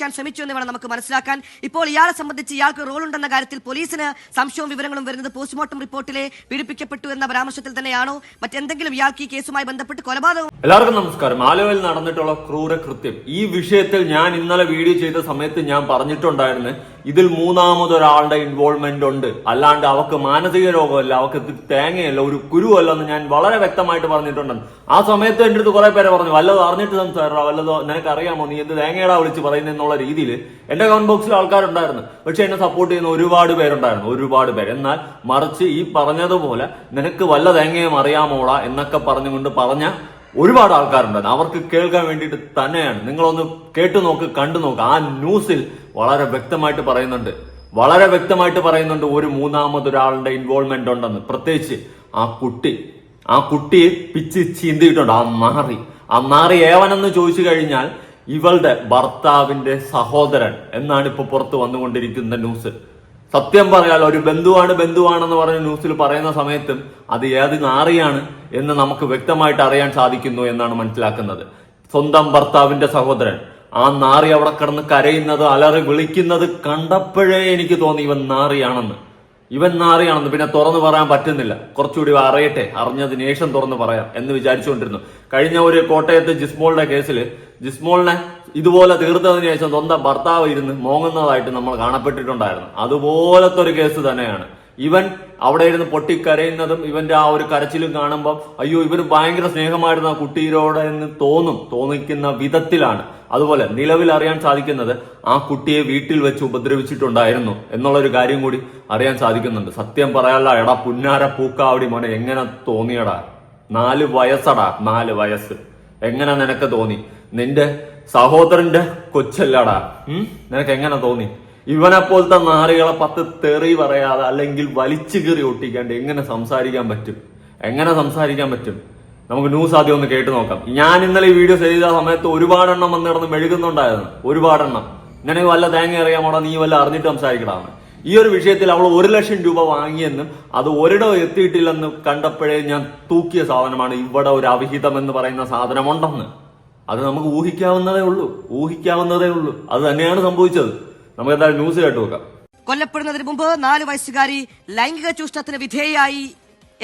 ക്കാൻ ശ്രമിച്ചു എന്ന് വേണം നമുക്ക് മനസ്സിലാക്കാൻ. ഇപ്പോൾ ഇയാളെ സംബന്ധിച്ച് ഇയാൾക്ക് റോൾ ഉണ്ടെന്ന കാര്യത്തിൽ പോലീസിന് സംശയവും വിവരങ്ങളും വരുന്നത് പോസ്റ്റ്മോർട്ടം റിപ്പോർട്ടിലെ പീഡിപ്പിക്കപ്പെട്ടു എന്ന പരാമർശത്തിൽ തന്നെയാണോ? മറ്റെന്തെങ്കിലും ഇയാൾക്ക് ഈ കേസുമായി ബന്ധപ്പെട്ട് കൊലപാതകം എല്ലാവർക്കും നമസ്കാരം. ആലുവയിൽ നടന്നിട്ടുള്ള ക്രൂര കൃത്യം ഈ വിഷയത്തിൽ ഞാൻ ഇന്നലെ വീഡിയോ ചെയ്ത സമയത്ത് ഞാൻ പറഞ്ഞിട്ടുണ്ടായിരുന്നു ഇതിൽ മൂന്നാമതൊരാളുടെ ഇൻവോൾവ്മെന്റ് ഉണ്ട്. അല്ലാണ്ട് അവക്ക് മാനസിക രോഗമല്ല അവക്ക് തേങ്ങയല്ല ഒരു കുരുവല്ല എന്ന് ഞാൻ വളരെ വ്യക്തമായിട്ട് പറഞ്ഞിട്ടുണ്ട്. ആ സമയത്ത് എന്റെ അടുത്ത് കുറെ പേരെ പറഞ്ഞു വല്ലതും അറിഞ്ഞിട്ട് സംസാരിക്കാം വല്ലതോ നിനക്ക് അറിയാമോ നീ എന്ത് തേങ്ങയുടെ വിളിച്ച് എന്നുള്ള രീതിയിൽ എന്റെ കമന്റ് ബോക്സിൽ ആൾക്കാരുണ്ടായിരുന്നു. പക്ഷെ എന്നെ സപ്പോർട്ട് ചെയ്യുന്ന ഒരുപാട് പേരുണ്ടായിരുന്നു ഒരുപാട് പേര്. എന്നാൽ മറിച്ച് ഈ പറഞ്ഞതുപോലെ നിനക്ക് വല്ല തേങ്ങയും അറിയാമോളാ എന്നൊക്കെ പറഞ്ഞുകൊണ്ട് പറഞ്ഞ ഒരുപാട് ആൾക്കാരുണ്ട് അവർക്ക് കേൾക്കാൻ വേണ്ടിയിട്ട് തന്നെയാണ്. നിങ്ങളൊന്ന് കേട്ടു നോക്ക് കണ്ടു നോക്ക്. ആ ന്യൂസിൽ വളരെ വ്യക്തമായിട്ട് പറയുന്നുണ്ട്. വളരെ വ്യക്തമായിട്ട് പറയുന്നുണ്ട് ഒരു മൂന്നാമതൊരാളുടെ ഇൻവോൾവ്മെന്റ് ഉണ്ടെന്ന്. പ്രത്യേകിച്ച് ആ കുട്ടി. ആ കുട്ടിയെ പിച്ച് ചീന്തിയിട്ടുണ്ട്. ആ നാറി. ആ നാറി ഏവനെന്ന് ചോദിച്ചു കഴിഞ്ഞാൽ ഇവളുടെ ഭർത്താവിന്റെ സഹോദരൻ എന്നാണ് ഇപ്പൊ പുറത്ത് വന്നുകൊണ്ടിരിക്കുന്ന ന്യൂസ്. സത്യം പറയാലോ ഒരു ബന്ധുവാണ് ബന്ധുവാണെന്ന് പറഞ്ഞ ന്യൂസിൽ പറയുന്ന സമയത്തും അത് ഏത് നാറിയാണ് എന്ന് നമുക്ക് വ്യക്തമായിട്ട് അറിയാൻ സാധിക്കുന്നു എന്നാണ് മനസ്സിലാക്കുന്നത്. സ്വന്തം ഭർത്താവിന്റെ സഹോദരൻ ആ നാറി അവിടെ കിടന്ന് കരയുന്നത് അലറി വിളിക്കുന്നത് കണ്ടപ്പോഴേ എനിക്ക് തോന്നി ഇവൻ നാറിയാണെന്ന്. ഇവൻ നാറിയാണെന്ന് പിന്നെ തുറന്നു പറയാൻ പറ്റുന്നില്ല. കുറച്ചുകൂടി അറിയട്ടെ അറിഞ്ഞതിന് ശേഷം തുറന്നു പറയാം എന്ന് വിചാരിച്ചുകൊണ്ടിരുന്നു. കഴിഞ്ഞ ഒരു കോട്ടയത്ത് ജിസ്മോളുടെ കേസിൽ ജിസ്മോളിനെ ഇതുപോലെ തീർത്തതിന് ശേഷം സ്വന്തം ഭർത്താവ് ഇരുന്ന് മോങ്ങുന്നതായിട്ട് നമ്മൾ കാണപ്പെട്ടിട്ടുണ്ടായിരുന്നു. അതുപോലത്തെ ഒരു കേസ് തന്നെയാണ്. ഇവൻ അവിടെ ഇരുന്ന് പൊട്ടിക്കരയുന്നതും ഇവന്റെ ആ ഒരു കരച്ചിലും കാണുമ്പോൾ അയ്യോ ഇവന് ഭയങ്കര സ്നേഹമായിരുന്നു ആ കുട്ടിയോട് എന്ന് തോന്നും തോന്നിക്കുന്ന വിധത്തിലാണ്. അതുപോലെ നിലവിൽ അറിയാൻ സാധിക്കുന്നത് ആ കുട്ടിയെ വീട്ടിൽ വെച്ച് ഉപദ്രവിച്ചിട്ടുണ്ടായിരുന്നു എന്നുള്ള ഒരു കാര്യം കൂടി അറിയാൻ സാധിക്കുന്നുണ്ട്. സത്യം പറയാനുള്ള എടാ പുന്നാര പൂക്കാവടി മോനെ എങ്ങനെ തോന്നിയടാ? നാല് വയസ്സടാ നാല് വയസ്സ്. എങ്ങനെ നിനക്ക് തോന്നി? നിന്റെ സഹോദരന്റെ കൊച്ചല്ലടാ. നിനക്ക് എങ്ങനെ തോന്നി? ഇവനെ പോലത്തെ നാറികളെ പത്ത് തെറി പറയാതെ അല്ലെങ്കിൽ വലിച്ചു കീറി ഒട്ടിക്കാണ്ട് എങ്ങനെ സംസാരിക്കാൻ പറ്റും? എങ്ങനെ സംസാരിക്കാൻ പറ്റും? നമുക്ക് ന്യൂസ് ആദ്യം ഒന്ന് കേട്ട് നോക്കാം. ഞാൻ ഇന്നലെ ഈ വീഡിയോ ചെയ്ത സമയത്ത് ഒരുപാടെണ്ണം വന്ന് കിടന്ന് മെഴുകുന്നുണ്ടായിരുന്നു. ഒരുപാടെണ്ണം. നിനക്ക് വല്ല തേങ്ങ അറിയാമോടാ? നീ വല്ല അറിഞ്ഞിട്ട് സംസാരിക്കണമെന്ന് ഈ ഒരു വിഷയത്തിൽ അവൾ ഒരു ലക്ഷം രൂപ വാങ്ങിയെന്നും അത് ഒരിടം എത്തിയിട്ടില്ലെന്ന് കണ്ടപ്പോഴേ ഞാൻ തൂക്കിയ സാധനമാണ് ഇവിടെ ഒരു അവിഹിതം എന്ന് പറയുന്ന സാധനമുണ്ടെന്ന്. അത് നമുക്ക് ഊഹിക്കാവുന്നതേ ഉള്ളൂ. ഊഹിക്കാവുന്നതേ ഉള്ളൂ. അത് തന്നെയാണ് സംഭവിച്ചത്. നമുക്ക് എന്തായാലും ന്യൂസ് കേട്ട് നോക്കാം. കൊല്ലപ്പെടുന്നതിന് മുമ്പ് നാല് വയസ്സുകാരി ലൈംഗിക ചൂഷണത്തിന് വിധേയയായി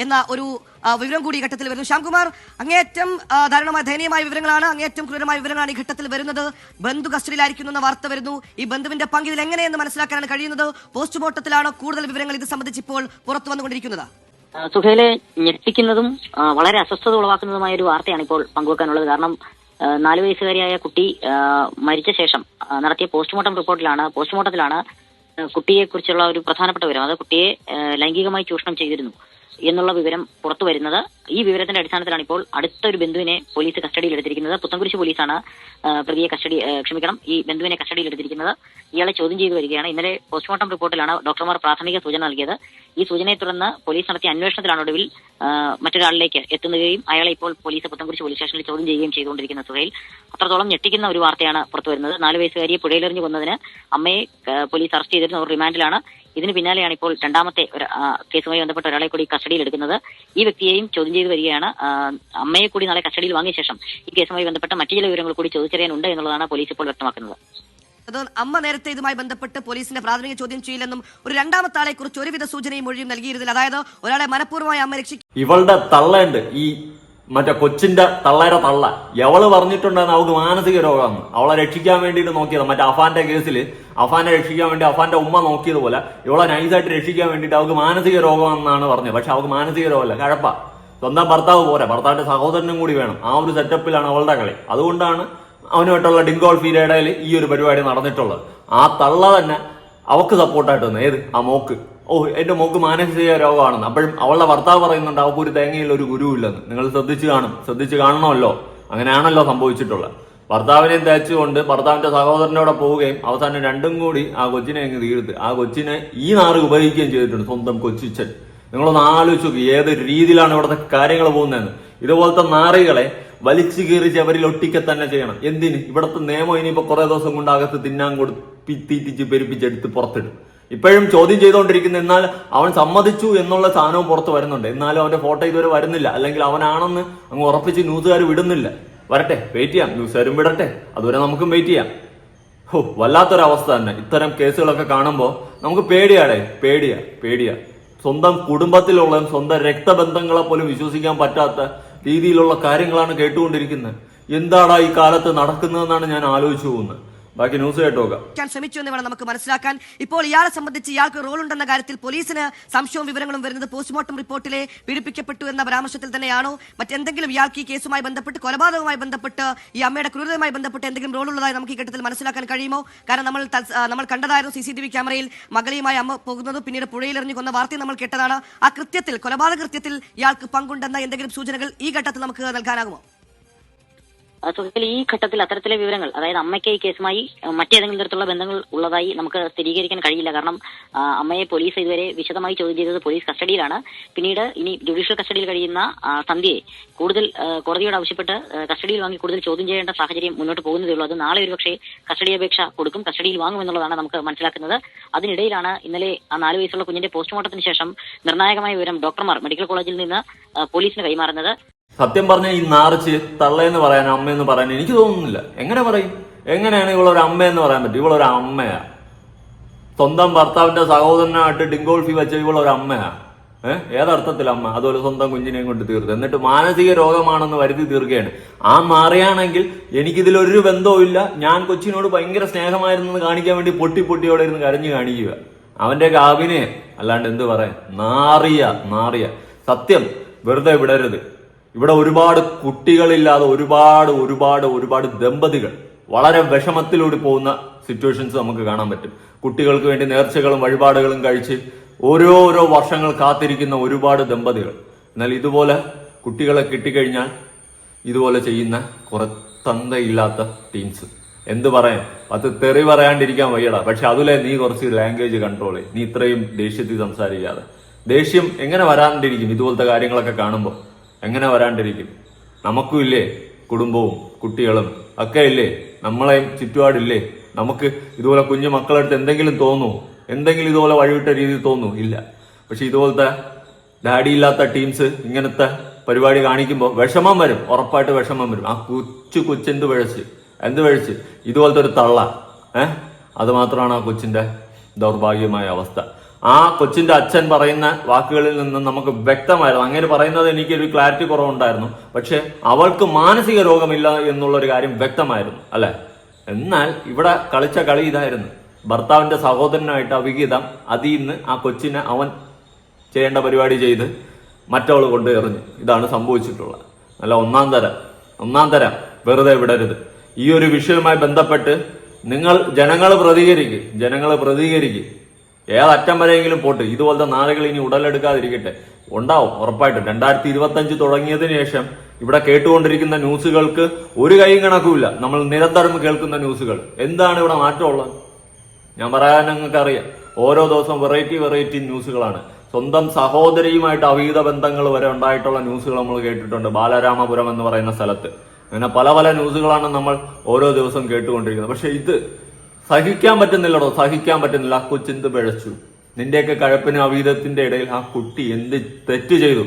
എന്ന ഒരു വിവരം കൂടി ഈ ഘട്ടത്തിൽ വരുന്നു. ശ്യാംകുമാർ അങ്ങേയറ്റം ധാരണമായ ദാരുണമായ ദയനീയമായ വിവരങ്ങളാണ് അങ്ങേയറ്റം ക്രൂരമായ വിവരങ്ങളാണ് ഈ ഘട്ടത്തിൽ വരുന്നത്. ബന്ധു കസ്റ്റഡിയിലായിരിക്കുന്നു എന്ന വാർത്ത വരുന്നു. ഈ ബന്ധുവിന്റെ പങ്ക് ഇതിൽ എങ്ങനെയെന്ന് മനസ്സിലാക്കാനാണ് കഴിയുന്നത്? പോസ്റ്റ്മോർട്ടത്തിലാണ് കൂടുതൽ വിവരങ്ങൾ ഇത് സംബന്ധിച്ച് ഇപ്പോൾ പുറത്തു വന്നുകൊണ്ടിരിക്കുന്നത്? സുഹേലെ ഞെട്ടിക്കുന്നതും വളരെ അസ്വസ്ഥത ഉളവാക്കുന്നതുമായ ഒരു വാർത്തയാണ് ഇപ്പോൾ പങ്കുവെക്കാനുള്ളത്. കാരണം നാല് വയസ്സുകാരിയായ കുട്ടി മരിച്ച ശേഷം നടത്തിയ പോസ്റ്റ്മോർട്ടം റിപ്പോർട്ടിലാണ് പോസ്റ്റ്മോർട്ടത്തിലാണ് കുട്ടിയെ കുറിച്ചുള്ള ഒരു പ്രധാനപ്പെട്ട വിവരം. അത് കുട്ടിയെ ലൈംഗികമായി ചൂഷണം ചെയ്തിരുന്നു. എന്നുള്ള വിവരം പുറത്തു വരുന്നത്. ഈ വിവരത്തിന്റെ അടിസ്ഥാനത്തിലാണ് ഇപ്പോൾ അടുത്ത ഒരു ബന്ധുവിനെ പോലീസ് കസ്റ്റഡിയിൽ എടുത്തിരിക്കുന്നത്. പുത്തൻകുരിശ് പോലീസാണ് പ്രതിയെ കസ്റ്റഡി ക്ഷമിക്കണം ഈ ബന്ധുവിനെ കസ്റ്റഡിയിൽ എടുത്തിരിക്കുന്നത്. ഇയാളെ ചോദ്യം ചെയ്തു വരികയാണ്. ഇന്നലെ പോസ്റ്റ്മോർട്ടം റിപ്പോർട്ടിലാണ് ഡോക്ടർമാർ പ്രാഥമിക സൂചന നൽകിയത്. ഈ സൂചനയെ തുടർന്ന് പോലീസ് നടത്തിയ അന്വേഷണത്തിലാണ് ഒടുവിൽ മറ്റൊരാളിലേക്ക് എത്തുകയും അയാളെ ഇപ്പോൾ പോലീസ് പുത്തൻകുരിശ് പോലീസ് സ്റ്റേഷനിൽ ചോദ്യം ചെയ്യുകയും ചെയ്തുകൊണ്ടിരിക്കുന്ന സുഹൈൽ അത്രത്തോളം ഞെട്ടിക്കുന്ന ഒരു വാർത്തയാണ് പുറത്തു വരുന്നത്. നാല് വയസ്സുകാരിയെ പുഴയിലെറിഞ്ഞു കൊന്നതിന് അമ്മയെ പോലീസ് അറസ്റ്റ് ചെയ്തിരുന്ന. റിമാൻഡിലാണ്. ഇതിന് പിന്നാലെയാണ് ഇപ്പോൾ രണ്ടാമത്തെ ഒരു കേസുമായി ബന്ധപ്പെട്ട ഒരാളെ കൂടി കസ്റ്റഡിയിൽ എടുക്കുന്നത്. ഈ വ്യക്തിയെയും ചോദ്യം ചെയ്തു വരികയാണ്. അമ്മയെ കൂടി നാളെ കസ്റ്റഡിയിൽ വാങ്ങിയ ശേഷം ഈ കേസുമായി ബന്ധപ്പെട്ട മറ്റു ചില വിവരങ്ങൾ കൂടി ചോദിച്ചറിയാനുണ്ട് എന്നുള്ളതാണ് പോലീസ് ഇപ്പോൾ വ്യക്തമാക്കുന്നത്. അത് അമ്മ നേരത്തെ ഇതുമായി ബന്ധപ്പെട്ട് പോലീസിന്റെ പ്രാഥമിക ചോദ്യം ചെയ്യില്ലെന്നും ഒരു രണ്ടാമത്തെ ആളെ കുറിച്ച് ഒരുവിധ സൂചനയും മൊഴിയും നൽകിയിരുന്നില്ല. അതായത് ഒരാളെ മനഃപൂർവമായി അമ്മ രക്ഷിക്കും ഇവളുടെ തള്ളയുണ്ട്. ഈ മറ്റേ കൊച്ചിന്റെ തള്ളയുടെ തള്ള. എവൾ പറഞ്ഞിട്ടുണ്ടെന്ന് അവൾക്ക് മാനസിക രോഗമാണ്. അവളെ രക്ഷിക്കാൻ വേണ്ടിയിട്ട് നോക്കിയത്. മറ്റേ അഫാന്റെ കേസിൽ അഫാനെ രക്ഷിക്കാൻ വേണ്ടി അഫാന്റെ ഉമ്മ നോക്കിയതുപോലെ ഇവളെ നൈസായിട്ട് രക്ഷിക്കാൻ വേണ്ടിയിട്ട് അവൾക്ക് മാനസിക രോഗമെന്നാണ് പറഞ്ഞത്. പക്ഷെ അവൾക്ക് മാനസിക രോഗമല്ല. കഴപ്പ. സ്വന്തം ഭർത്താവ് പോരെ. ഭർത്താവിന്റെ സഹോദരനും കൂടി വേണം. ആ ഒരു സെറ്റപ്പിലാണ് അവളുടെ കളി. അതുകൊണ്ടാണ് അവനുമായിട്ടുള്ള ഡിങ്കോൾ ഫീരയുടെ ഈ ഒരു പരിപാടി നടന്നിട്ടുള്ളത്. ആ തള്ള തന്നെ അവക്ക് സപ്പോർട്ടായിട്ട് വന്നു. ഏത്? ആ മോക്ക്. ഓ എന്റെ മോക്ക് മാനസിക രോഗമാണെന്ന്. അപ്പോഴും അവളുടെ ഭർത്താവ് പറയുന്നുണ്ട് അവൾക്ക് ഒരു തേങ്ങയിൽ ഒരു ഗുരുവില്ലെന്ന്. നിങ്ങൾ ശ്രദ്ധിച്ച് കാണും. ശ്രദ്ധിച്ച് കാണണമല്ലോ. അങ്ങനെയാണല്ലോ സംഭവിച്ചിട്ടുള്ളത്. ഭർത്താവിനെയും തേച്ചുകൊണ്ട് ഭർത്താവിന്റെ സഹോദരനോടെ പോവുകയും അവസാനം രണ്ടും കൂടി ആ കൊച്ചിനെ അങ്ങ് തീർത്ത്. ആ കൊച്ചിനെ ഈ നാറ് ഉപയോഗിക്കുകയും ചെയ്തിട്ടുണ്ട് സ്വന്തം കൊച്ചിച്ചൻ നിങ്ങളൊന്ന് ആലോചിച്ച് ഏത് രീതിയിലാണ് ഇവിടുത്തെ കാര്യങ്ങൾ പോകുന്നതെന്ന്. ഇതുപോലത്തെ നാറികളെ വലിച്ചു കീറി ചവരിൽ ഒട്ടിക്ക തന്നെ ചെയ്യണം. എന്തിന്? ഇവിടുത്തെ നിയമം ഇനിയിപ്പോ കുറെ ദിവസം കൊണ്ട് അകത്ത് തിന്നാൻ കൊടുത്ത് തീറ്റിച്ച് പെരുപ്പിച്ചെടുത്ത് പുറത്തിടും. ഇപ്പോഴും ചോദ്യം ചെയ്തുകൊണ്ടിരിക്കുന്നു എന്നാൽ അവൻ സമ്മതിച്ചു എന്നുള്ള സാധനവും പുറത്ത് വരുന്നുണ്ട്. എന്നാലും അവന്റെ ഫോട്ടോ ഇതുവരെ വരുന്നില്ല. അല്ലെങ്കിൽ അവനാണെന്ന് അങ്ങ് ഉറപ്പിച്ച് ന്യൂസുകാർ വിടുന്നില്ല. വരട്ടെ വെയിറ്റ് ചെയ്യാം. ന്യൂസുകാരും വിടട്ടെ. അതുവരെ നമുക്കും വെയിറ്റ് ചെയ്യാം. ഹോ വല്ലാത്തൊരവസ്ഥ തന്നെ. ഇത്തരം കേസുകളൊക്കെ കാണുമ്പോൾ നമുക്ക് പേടിയാടേ. പേടിയാ പേടിയാ. സ്വന്തം കുടുംബത്തിലുള്ള സ്വന്തം രക്തബന്ധങ്ങളെ പോലും വിശ്വസിക്കാൻ പറ്റാത്ത രീതിയിലുള്ള കാര്യങ്ങളാണ് കേട്ടുകൊണ്ടിരിക്കുന്നത്. എന്താടാ ഈ കാലത്ത് നടക്കുന്നതെന്നാണ് ഞാൻ ആലോചിച്ചു പോകുന്നത്. ബാക്കി ന്യൂസ് കേട്ടോക്കാം ക്കാൻ ശ്രമിച്ചു എന്ന് വേണം നമുക്ക് മനസ്സിലാക്കാൻ. ഇപ്പോൾ ഇയാളെ സംബന്ധിച്ച് ഇയാൾക്ക് റോൾ ഉണ്ടെന്ന കാര്യത്തിൽ പോലീസിന് സംശയവും വിവരങ്ങളും വരുന്നത് പോസ്റ്റ്മോർട്ടം റിപ്പോർട്ടിലെ പീഡിപ്പിക്കപ്പെട്ടു എന്ന പരാമർശത്തിൽ തന്നെയാണോ? മറ്റെന്തെങ്കിലും ഇയാൾക്ക് ഈ കേസുമായി ബന്ധപ്പെട്ട് കൊലപാതകവുമായി ബന്ധപ്പെട്ട് ഈ അമ്മയുടെ ക്രൂരതയുമായി ബന്ധപ്പെട്ട് എന്തെങ്കിലും റോൾ ഉള്ളതായി നമുക്ക് ഈ ഘട്ടത്തിൽ മനസ്സിലാക്കാൻ കഴിയുമോ? കാരണം നമ്മൾ നമ്മൾ കണ്ടതായിരുന്നു സി സി ടി വി ക്യാമറയിൽ മകളെയുമായി അമ്മ പോകുന്നത് പിന്നീട് പുഴയിൽ പുഴയിലെറിഞ്ഞു കൊന്ന വാർത്തയും നമ്മൾ കേട്ടതാണ്. ആ കൃത്യത്തിൽ കൊലപാതക കൃത്യത്തിൽ ഇയാൾക്ക് പങ്കുണ്ടെന്ന എന്തെങ്കിലും സൂചനകൾ ഈ ഘട്ടത്തിൽ നമുക്ക് നൽകാനാകുമോ? സുഹൃത്തിൽ ഈ ഘട്ടത്തിൽ അത്തരത്തിലെ വിവരങ്ങൾ അതായത് അമ്മയ്ക്ക് ഈ കേസുമായി മറ്റേതെങ്കിലും തരത്തിലുള്ള ബന്ധങ്ങൾ ഉള്ളതായി നമുക്ക് സ്ഥിരീകരിക്കാൻ കഴിയില്ല. കാരണം അമ്മയെ പോലീസ് ഇതുവരെ വിശദമായി ചോദ്യം ചെയ്തത് പോലീസ് കസ്റ്റഡിയിലാണ്. പിന്നീട് ഇനി ജുഡീഷ്യൽ കസ്റ്റഡിയിൽ കഴിയുന്ന സന്ധ്യയെ കൂടുതൽ കോടതിയോട് ആവശ്യപ്പെട്ട് കസ്റ്റഡിയിൽ വാങ്ങി കൂടുതൽ ചോദ്യം ചെയ്യേണ്ട സാഹചര്യം മുന്നോട്ട് പോകുന്നതേ ഉള്ളൂ. അത് നാളെ ഒരുപക്ഷെ കസ്റ്റഡി അപേക്ഷ കൊടുക്കും കസ്റ്റഡിയിൽ വാങ്ങും എന്നുള്ളതാണ് നമുക്ക് മനസ്സിലാക്കുന്നത്. അതിനിടയിലാണ് ഇന്നലെ ആ നാല് വയസ്സുള്ള കുഞ്ഞിന്റെ പോസ്റ്റ്മോർട്ടത്തിന് ശേഷം നിർണായകമായ വിവരം ഡോക്ടർമാർ മെഡിക്കൽ കോളേജിൽ നിന്ന് പോലീസിന് കൈമാറുന്നത്. സത്യം പറഞ്ഞ ഈ നാറിച്ച് തള്ളയെന്ന് പറയാൻ അമ്മയെന്ന് പറയാൻ എനിക്ക് തോന്നുന്നില്ല. എങ്ങനെ പറയും? എങ്ങനെയാണ് ഇവളൊരു അമ്മയെന്ന് പറയാൻ പറ്റും ഇവളൊരു അമ്മയാ. സ്വന്തം ഭർത്താവിന്റെ സഹോദരനായിട്ട് ഡിങ്കോൾഫി വെച്ച ഇവളൊരു അമ്മയാ. ഏഹ് ഏതർത്ഥത്തിൽ അമ്മ? അതുപോലെ സ്വന്തം കുഞ്ഞിനെയും കൊണ്ട് തീർത്തു. എന്നിട്ട് മാനസിക രോഗമാണെന്ന് വരുത്തി തീർക്കുകയാണ്. ആ മാറിയാണെങ്കിൽ എനിക്കിതിലൊരു ബന്ധവും ഇല്ല. ഞാൻ കൊച്ചിനോട് ഭയങ്കര സ്നേഹമായിരുന്നു എന്ന് കാണിക്കാൻ വേണ്ടി പൊട്ടി പൊട്ടിയോടെ ഇരുന്ന് കരഞ്ഞു കാണിക്കുക. അവന്റെ കാവിനെ അല്ലാണ്ട് എന്ത് പറയാൻ? നാറിയ നാറിയ. സത്യം വെറുതെ വിടരുത്. ഇവിടെ ഒരുപാട് കുട്ടികളില്ലാതെ ഒരുപാട് ഒരുപാട് ഒരുപാട് ദമ്പതികൾ വളരെ വിഷമത്തിലൂടെ പോകുന്ന സിറ്റുവേഷൻസ് നമുക്ക് കാണാൻ പറ്റും. കുട്ടികൾക്ക് വേണ്ടി നേർച്ചകളും വഴിപാടുകളും കഴിച്ച് ഓരോ ഓരോ വർഷങ്ങൾ കാത്തിരിക്കുന്ന ഒരുപാട് ദമ്പതികൾ. എന്നാൽ ഇതുപോലെ കുട്ടികളെ കിട്ടിക്കഴിഞ്ഞാൽ ഇതുപോലെ ചെയ്യുന്ന കുറെ തന്തയില്ലാത്ത ടീംസ് എന്ത് പറയാൻ? അത് തെറി പറയാണ്ടിരിക്കാൻ വയ്യടാ. പക്ഷെ അതിലെ നീ കുറച്ച് ലാംഗ്വേജ് കൺട്രോൾ ചെയ്യും. നീ ഇത്രയും ദേഷ്യത്തിൽ സംസാരിക്കാതെ. ദേഷ്യം എങ്ങനെ വരാണ്ടിരിക്കും ഇതുപോലത്തെ കാര്യങ്ങളൊക്കെ കാണുമ്പോൾ എങ്ങനെ വരാണ്ടിരിക്കും? നമുക്കും ഇല്ലേ? കുടുംബവും കുട്ടികളും ഒക്കെ ഇല്ലേ? നമ്മളെയും ചുറ്റുപാടില്ലേ? നമുക്ക് ഇതുപോലെ കുഞ്ഞു മക്കളെടുത്ത് എന്തെങ്കിലും തോന്നൂ. എന്തെങ്കിലും ഇതുപോലെ വഴിവിട്ട രീതിയിൽ തോന്നൂ. ഇല്ല. പക്ഷെ ഇതുപോലത്തെ ഡാഡി ഇല്ലാത്ത ടീംസ് ഇങ്ങനത്തെ പരിപാടി കാണിക്കുമ്പോൾ വിഷമം വരും. ഉറപ്പായിട്ട് വിഷമം വരും. ആ കൊച്ചു കൊച്ചെന്ത് വിഴച്ച് എന്ത് വിഴച്ച് ഇതുപോലത്തെ ഒരു തള്ള. ഏഹ് അത് മാത്രമാണ് ആ കൊച്ചിന്റെ ദൗർഭാഗ്യമായ അവസ്ഥ. ആ കൊച്ചിന്റെ അച്ഛൻ പറയുന്ന വാക്കുകളിൽ നിന്ന് നമുക്ക് വ്യക്തമായിരുന്നു. അങ്ങനെ പറയുന്നത് എനിക്കൊരു ക്ലാരിറ്റി കുറവുണ്ടായിരുന്നു. പക്ഷെ അവൾക്ക് മാനസിക രോഗമില്ല എന്നുള്ള ഒരു കാര്യം വ്യക്തമായിരുന്നു അല്ലെ? എന്നാൽ ഇവിടെ കളിച്ച കളി ഇതായിരുന്നു. ഭർത്താവിന്റെ സഹോദരനായിട്ട് അവിഹിതം അതിൽ നിന്ന് ആ കൊച്ചിനെ അവൻ ചെയ്യേണ്ട പരിപാടി ചെയ്ത് മറ്റവൾ കൊണ്ട് എറിഞ്ഞു. ഇതാണ് സംഭവിച്ചിട്ടുള്ളത്. അല്ല ഒന്നാം തരം. ഒന്നാം തരം. വെറുതെ വിടരുത്. ഈ ഒരു വിഷയവുമായി ബന്ധപ്പെട്ട് നിങ്ങൾ ജനങ്ങൾ പ്രതികരിക്കും. ജനങ്ങൾ പ്രതികരിക്കും. ഏതറ്റം വരെയെങ്കിലും പോട്ട്. ഇതുപോലത്തെ നാളുകൾ ഇനി ഉടലെടുക്കാതിരിക്കട്ടെ. ഉണ്ടാവും ഉറപ്പായിട്ടും. രണ്ടായിരത്തി ഇരുപത്തി അഞ്ച് തുടങ്ങിയതിനു ശേഷം ഇവിടെ കേട്ടുകൊണ്ടിരിക്കുന്ന ന്യൂസുകൾക്ക് ഒരു കൈയും കണക്കുമില്ല. നമ്മൾ നിരന്തരം കേൾക്കുന്ന ന്യൂസുകൾ. എന്താണ് ഇവിടെ മാറ്റമുള്ളത്? ഞാൻ പറയാൻ നിങ്ങൾക്ക് അറിയാം ഓരോ ദിവസം വെറൈറ്റി വെറൈറ്റി ന്യൂസുകളാണ്. സ്വന്തം സഹോദരിയുമായിട്ട് അവിഹിത ബന്ധങ്ങൾ വരെ ഉണ്ടായിട്ടുള്ള ന്യൂസുകൾ നമ്മൾ കേട്ടിട്ടുണ്ട്. ബാലരാമപുരം എന്ന് പറയുന്ന സ്ഥലത്ത്. അങ്ങനെ പല പല ന്യൂസുകളാണ് നമ്മൾ ഓരോ ദിവസം കേട്ടുകൊണ്ടിരിക്കുന്നത്. പക്ഷെ ഇത് സഹിക്കാൻ പറ്റുന്നില്ലടോ സഹിക്കാൻ പറ്റുന്നില്ല. ആ കൊച്ചെന്ത് പിഴച്ചു. നിന്റെയൊക്കെ കഴപ്പിനും അവീതത്തിന്റെ ഇടയിൽ ആ കുട്ടി എന്ത് തെറ്റ് ചെയ്തു?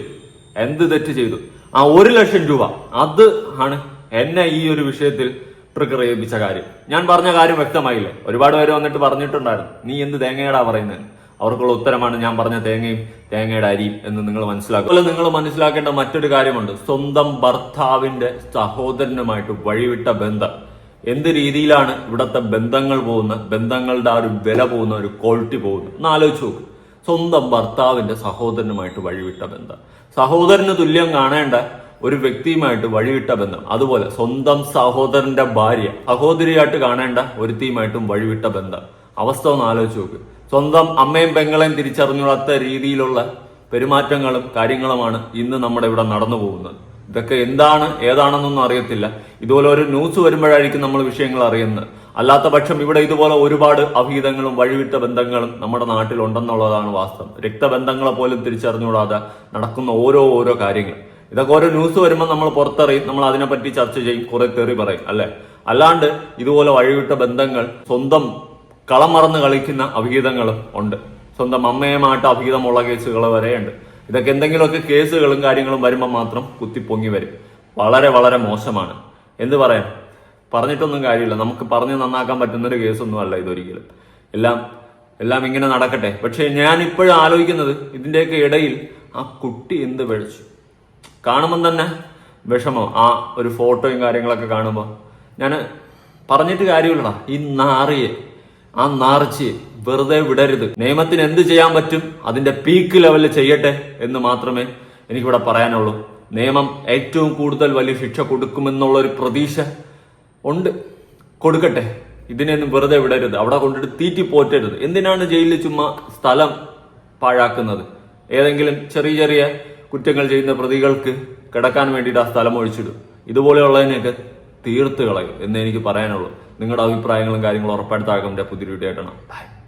എന്ത് തെറ്റ് ചെയ്തു? ആ ഒരു ലക്ഷം രൂപ. അത് ആണ് എന്നെ ഈ ഒരു വിഷയത്തിൽ ട്രിഗർ ചെയ്യിപ്പിച്ച കാര്യം. ഞാൻ പറഞ്ഞ കാര്യം വ്യക്തമായില്ലേ. ഒരുപാട് പേര് വന്നിട്ട് പറഞ്ഞിട്ടുണ്ടായിരുന്നു. നീ എന്ത് തേങ്ങയടാ പറയുന്നത് അവർക്കുള്ള ഉത്തരമാണ് ഞാൻ പറഞ്ഞ തേങ്ങയും തേങ്ങയുടെ അരിയും എന്ന് നിങ്ങൾ മനസ്സിലാക്കും. അതുപോലെ നിങ്ങൾ മനസ്സിലാക്കേണ്ട മറ്റൊരു കാര്യമുണ്ട്. സ്വന്തം ഭർത്താവിന്റെ സഹോദരനുമായിട്ട് വഴിവിട്ട ബന്ധം. എന്ത് രീതിയിലാണ് ഇവിടുത്തെ ബന്ധങ്ങൾ പോകുന്നത്? ബന്ധങ്ങളുടെ ആ ഒരു വില പോകുന്ന ഒരു ക്വാളിറ്റി പോകുന്നത്? ഒന്ന് ആലോചിച്ച് നോക്ക്. സ്വന്തം ഭർത്താവിന്റെ സഹോദരനുമായിട്ട് വഴിവിട്ട ബന്ധം. സഹോദരന് തുല്യം കാണേണ്ട ഒരു വ്യക്തിയുമായിട്ട് വഴിവിട്ട ബന്ധം. അതുപോലെ സ്വന്തം സഹോദരന്റെ ഭാര്യ സഹോദരിയായിട്ട് കാണേണ്ട ഒരുത്തിയുമായിട്ടും വഴിവിട്ട ബന്ധം. അവസ്ഥ ഒന്ന് ആലോചിച്ച് നോക്ക്. സ്വന്തം അമ്മയും പെങ്ങളെയും തിരിച്ചറിഞ്ഞാത്ത രീതിയിലുള്ള പെരുമാറ്റങ്ങളും കാര്യങ്ങളുമാണ് ഇന്ന് നമ്മുടെ ഇവിടെ നടന്നു പോകുന്നത്. ഇതൊക്കെ എന്താണ് ഏതാണെന്നൊന്നും അറിയത്തില്ല. ഇതുപോലെ ഒരു ന്യൂസ് വരുമ്പോഴായിരിക്കും നമ്മൾ വിഷയങ്ങൾ അറിയുന്നത്. അല്ലാത്ത പക്ഷം ഇവിടെ ഇതുപോലെ ഒരുപാട് അഭീതങ്ങളും വഴിവിട്ട ബന്ധങ്ങളും നമ്മുടെ നാട്ടിലുണ്ടെന്നുള്ളതാണ് വാസ്തവം. രക്തബന്ധങ്ങളെ പോലും തിരിച്ചറിഞ്ഞുകൂടാതെ നടക്കുന്ന ഓരോ ഓരോ കാര്യങ്ങൾ. ഇതൊക്കെ ഓരോ ന്യൂസ് വരുമ്പോൾ നമ്മൾ പുറത്തറിയും നമ്മൾ അതിനെപ്പറ്റി ചർച്ച ചെയ്യും കുറെ തെറി പറയും അല്ലെ? അല്ലാണ്ട് ഇതുപോലെ വഴിവിട്ട ബന്ധങ്ങൾ സ്വന്തം കളം മറന്ന് കളിക്കുന്ന അഭിഹിതങ്ങളും ഉണ്ട്. സ്വന്തം അമ്മയുമായിട്ട് അഭിഹിതമുള്ള കേസുകൾ വരെയുണ്ട്. ഇതൊക്കെ എന്തെങ്കിലുമൊക്കെ കേസുകളും കാര്യങ്ങളും വരുമ്പോൾ മാത്രം കുത്തിപ്പൊങ്ങി വരും. വളരെ വളരെ മോശമാണ്. എന്ത് പറയാം? പറഞ്ഞിട്ടൊന്നും കാര്യമില്ല. നമുക്ക് പറഞ്ഞ് നന്നാക്കാൻ പറ്റുന്നൊരു കേസൊന്നും അല്ല ഇതൊരിക്കലും. എല്ലാം എല്ലാം ഇങ്ങനെ നടക്കട്ടെ. പക്ഷെ ഞാൻ ഇപ്പോഴും ആലോചിക്കുന്നത് ഇതിന്റെയൊക്കെ ഇടയിൽ ആ കുട്ടി എന്ത് വിളിച്ചു? കാണുമ്പം തന്നെ വിഷമം. ആ ഒരു ഫോട്ടോയും കാര്യങ്ങളൊക്കെ കാണുമ്പോൾ ഞാൻ പറഞ്ഞിട്ട് കാര്യമില്ലടാ. ഈ നാറിയെ. ആ നാർച്ചയെ വെറുതെ വിടരുത്. നിയമത്തിന് എന്ത് ചെയ്യാൻ പറ്റും? അതിന്റെ പീക്ക് ലെവലിൽ ചെയ്യട്ടെ എന്ന് മാത്രമേ എനിക്കിവിടെ പറയാനുള്ളൂ. നിയമം ഏറ്റവും കൂടുതൽ വലിയ ശിക്ഷ കൊടുക്കുമെന്നുള്ള ഒരു പ്രതീക്ഷ ഉണ്ട്. കൊടുക്കട്ടെ. ഇതിനെയൊന്നും വെറുതെ വിടരുത്. അവിടെ കൊണ്ടിട്ട് തീറ്റി പോറ്റരുത്. എന്തിനാണ് ജയിലിൽ ചുമ്മാ സ്ഥലം പാഴാക്കുന്നത്? ഏതെങ്കിലും ചെറിയ ചെറിയ കുറ്റങ്ങൾ ചെയ്യുന്ന പ്രതികൾക്ക് കിടക്കാൻ വേണ്ടിയിട്ട് ആ സ്ഥലം ഒഴിച്ചിടും. ഇതുപോലെയുള്ളതിനെയൊക്കെ തീർത്ത് കളയും എന്ന് എനിക്ക് പറയാനുള്ളൂ. നിങ്ങളുടെ അഭിപ്രായങ്ങളും കാര്യങ്ങളും ഉറപ്പായിട്ട് താഴെ പുതിയ വീഡിയോ ആയിട്ടാണ് ബൈ